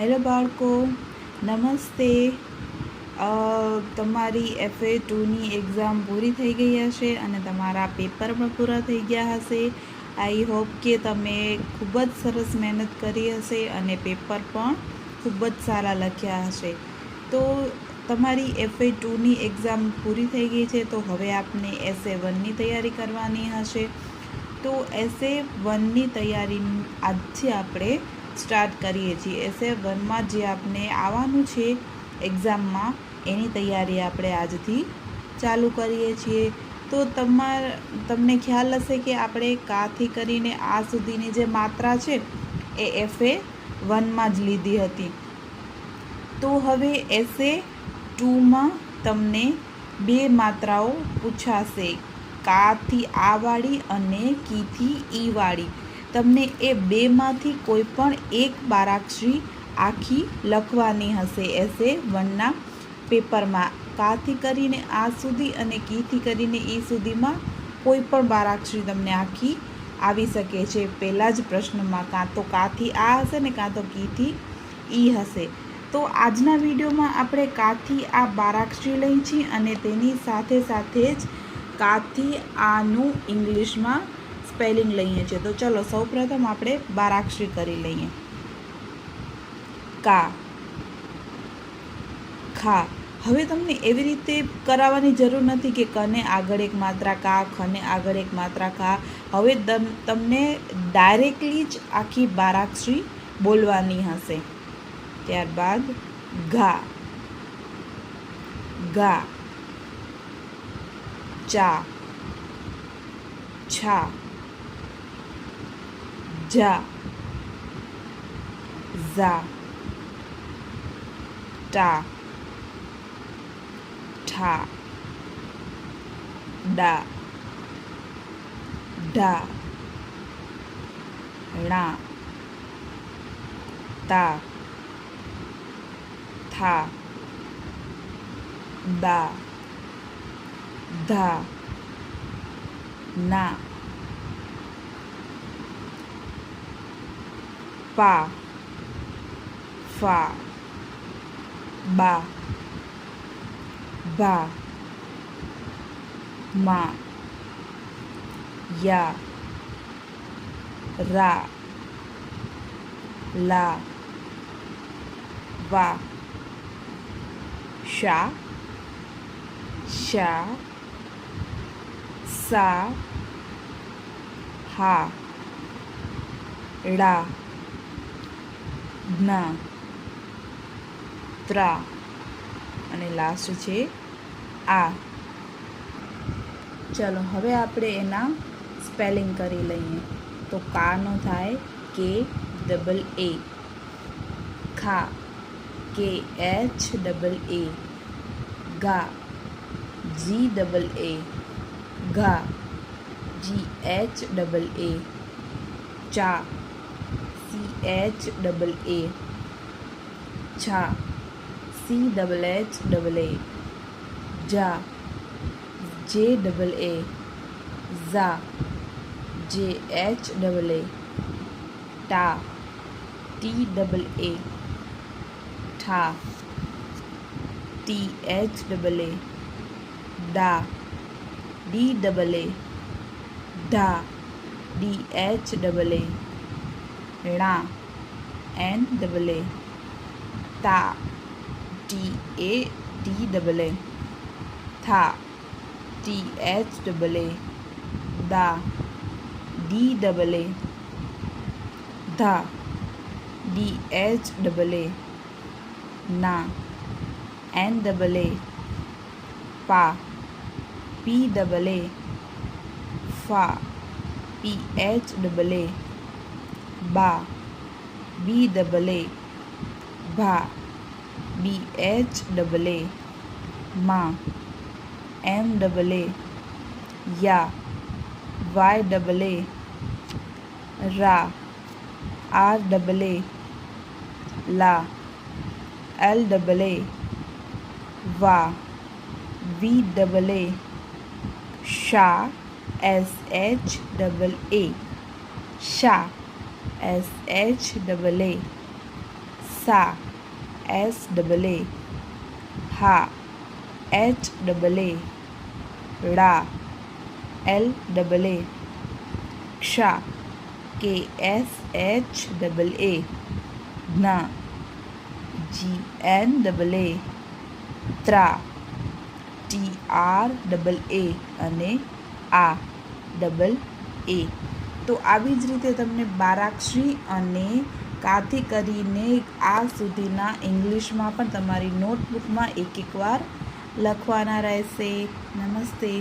Hello બાળકો, નમસ્તે. તમારી એફએ ટુની એક્ઝામ પૂરી થઈ ગઈ હશે અને તમારા પેપર પણ પૂરા થઈ ગયા હશે. આઈ હોપ કે તમે ખૂબ જ સરસ મહેનત કરી હશે અને પેપર પણ ખૂબ જ સારા લખ્યા હશે. તો તમારી એફએ ટુની એક્ઝામ પૂરી થઈ ગઈ છે તો હવે આપને એસએ વનની તૈયારી કરવાની હશે. તો એસએ વનની તૈયારી આજથી આપણે સ્ટાર્ટ કરીએ છીએ. એસે વનમાં જે આપણે આવવાનું છે એક્ઝામમાં, એની તૈયારી આપણે આજથી ચાલુ કરીએ છીએ. તો તમાર, તમને ખ્યાલ હશે કે આપણે કાથી કરીને આ સુધીની જે માત્રા છે એ એફએ વનમાં જ લીધી હતી. તો હવે એસે ટુમાં તમને બે માત્રાઓ પૂછાશે. કાથી આ વાળી અને કીથી ઈ વાળી. તમને એ બેમાંથી કોઈ પણ એક બારાક્ષરી આખી લખવાની હશે. એસે વનના પેપરમાં કાથી કરીને આ સુધી અને કીથી કરીને ઈ સુધીમાં કોઈ પણ બારાક્ષરી તમને આખી આવી શકે છે. પહેલાં જ પ્રશ્નમાં કાં તો કાથી આ હશે ને કાં તો કીથી ઈ હશે. તો આજના વિડીયોમાં આપણે કાથી આ બારાક્ષરી લઈ છીએ અને તેની સાથે સાથે જ કાથી આનું ઇંગ્લિશમાં સ્પેલિંગ લઈએ છીએ. તો ચલો, સૌપ્રથમ આપણે બારાક્ષરી કરી લઈએ. કા. ખા. હવે તમને એવી રીતે કરાવવાની જરૂર નથી કે કને આગળ એક માત્રા, કા ખને આગળ એક માત્રા કા હવે તમ- તમને ડાયરેક્ટલી જ આખી બારાક્ષરી બોલવાની હશે. ત્યારબાદ ઘા. ગા ચા. છા. જા ઝા ટા ઠા ડા ઢા ણા તા થા દા ધા ના પા ફા બા ભા મા યા રા લા વા શા શા સા હા ડા જ્ઞ ત્રા અને લાસ્ટ છે આ. ચલો, હવે આપણે એના સ્પેલિંગ કરી લઈએ. તો કાનો થાય? કે ડબલ એ ખા. કે એચ ડબલ એ ગા. જી ડબલ એ ઘા. જી એચ ડબલ એ ચા. એચ ડબલ એ છા C double H double A જા જે ડબલ એ ઝા જે એચ ડબલ એ ટા ટી ડબલ એ ઠા ટી એચ ડબલ એ ડા ડી ડબલ એ ઢા ડી એચ ડબલ એ ણા N double A તા T A T double A થા T H double એ દા D double એ ધા ડી એચ ડબલ એ ના એન ડબલ એ પા પી ડબલ એ ફા પી એચ ડબલ એ બા બી ડબલ એ ભા બી એચ ડબલ એ માં એમ ડબલ એ યા વાય ડબલ એ રા આર ડબલ એ લા એલ ડબલ એ વા વી ડબલ એ શા એસ એચ ડબલ એ શા એસ એચ ડબલ એ સા એસ ડબલ એ હા એચ ડબલ એ ડા L double A ક્ષા K S H double A જ્ઞા G N double A ત્રા T R double A અને આ double એ તો આવી જ રીતે તમને બારાક્ષરી અને કાથી કરીને આ સુધીના ઇંગ્લિશમાં પણ તમારી નોટબુકમાં એક એક વાર લખવાના રહેશે. નમસ્તે.